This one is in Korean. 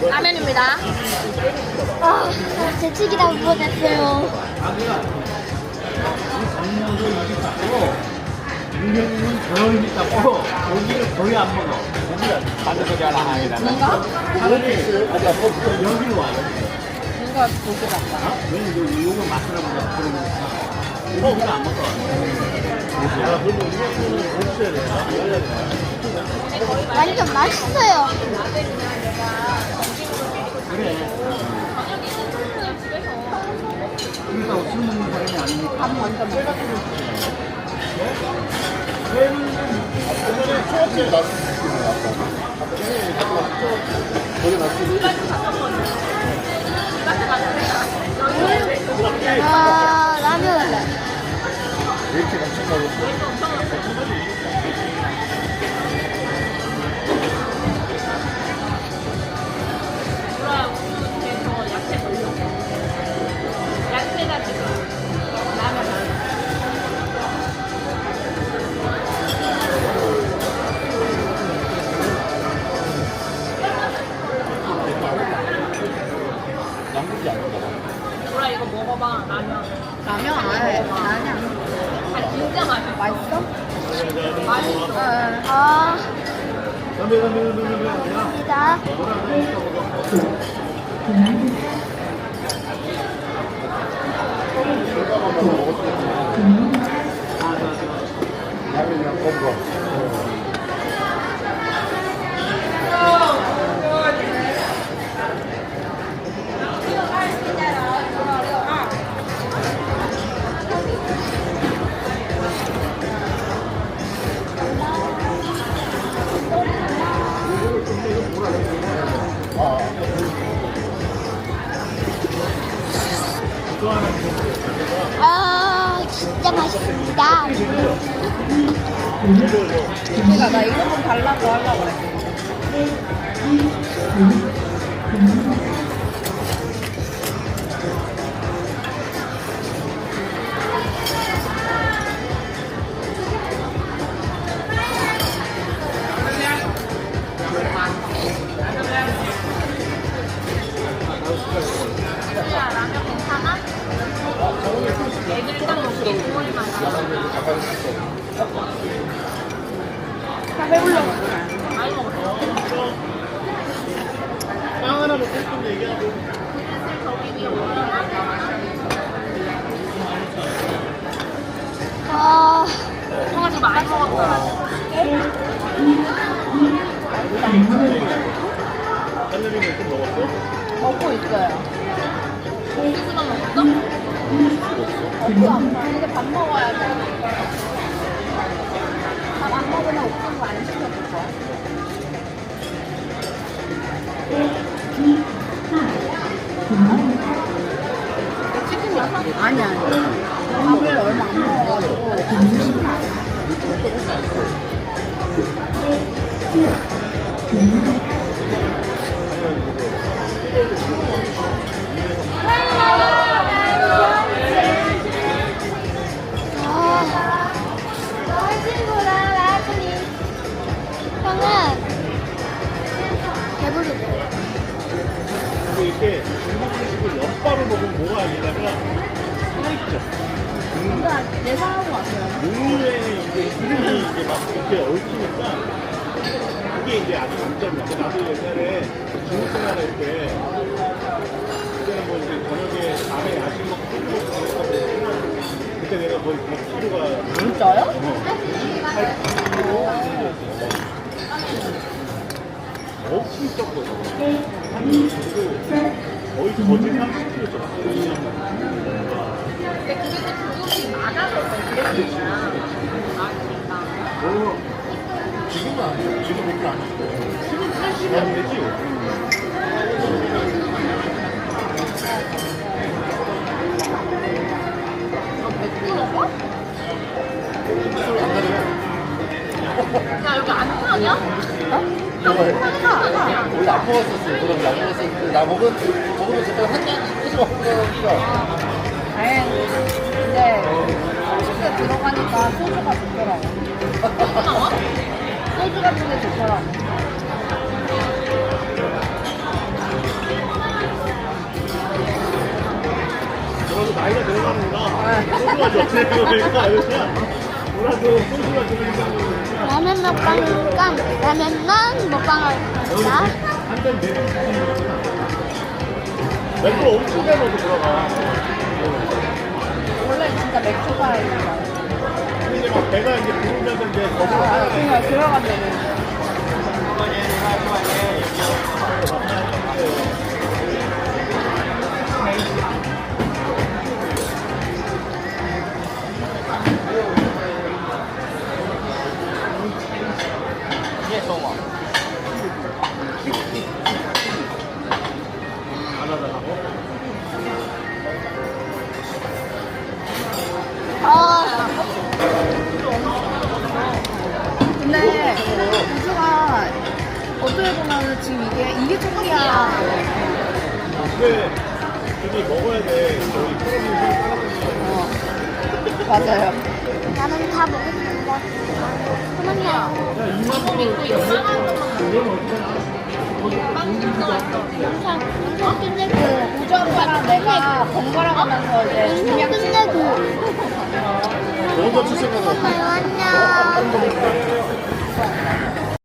라면입니다. 아, 재채기다 못했어요. 윤경이는 저염이 있다고 고기를 거의 안 먹어. 고기를 반드시 잘 하게 되는. 뭔가? 보통 여기로 와요. 뭔가 고기 같다. 왜냐면 이거 요거 맛으로 먹어. 그러니까. 고기를 안 먹어. 아, 그러면 이거는 없어야 돼요. 완전 맛있어요. 그래. 그러니까 술 먹는 사람이 아니니까. 밥 먼저 먹어. 아, 맛있어. 맛있어? 아, 감사합니다. 아, 진짜 맛있습니다. 그러니까 나 이거 좀 달라고 하려고 그래. 다 배불러. 먹었어. 빵 하나 먹고 싶은 얘기하고. 아, 형아지 많이 먹었다. 할머니는 좀 먹었어? 먹고 있어요. 고기수만 먹었어? 먹고 안 먹어. 이제 밥 먹어야 돼. 밥 안 먹으면 옥수수 안 시켜줄 거야. 치킨 맛 아니 아니. 밥을 얼마 안 먹어가지고. 아, 뭐가 아니냐면 살아있죠. 예상하고 왔어요. 눈에 이제 기름이 이제 막 이렇게 얽히니까 그게 이제 아주 장점이야. 근데 나도 옛날에 중국 생활할 때 그때는 뭐 이제 저녁에 밤에 야식 먹고 술 먹고 그랬거든. 그때 내가 거의 100kg가 진짜요? 엄청 쪘거든. 한 그리고 거의 거진 30kg 쪘어. 2년 만에. 근데 그게 또 그런 거야. 많으니까. 어, 지금은 아니에요. 지금 몇킬안 쪘어요. 지금 80이 안 되지? 야 여기 안 타냐? 뭘. 원래 안 먹었었어요. 그런 안 먹었었는데 나 먹은 먹으면 진짜 한잔 계속 먹으니까. 네. 근데 소주에 들어가니까 소주가 좋더라고. 소주 같은 게 좋더라고. 저도 나이가 들어갑니다. 소주가 좋네요. 그러니까 요즘 뭐라도 소주가 좋으니까. 라면 먹방이니까 라면만 먹방을 합니다. 맥주 엄청 잘 먹고 들어가. 원래 진짜 맥주가 근데 이제 막 배가 이제 부르면서 이제 거기서 아, 그냥 들어간다고. 어, 근데 우주가 어떻게 보면 지금 이게 이게 초기야. 근데 저기 먹어야 돼. 저기 프로님 어. 맞아요. 나는 다 먹었습니다. 그러면 이거 믿고 이상한 것만 영상 영상 끝내고 아빠랑 내가 번갈아 가면서 이제 중량 끝내고 치시면은 엄마요 안녕.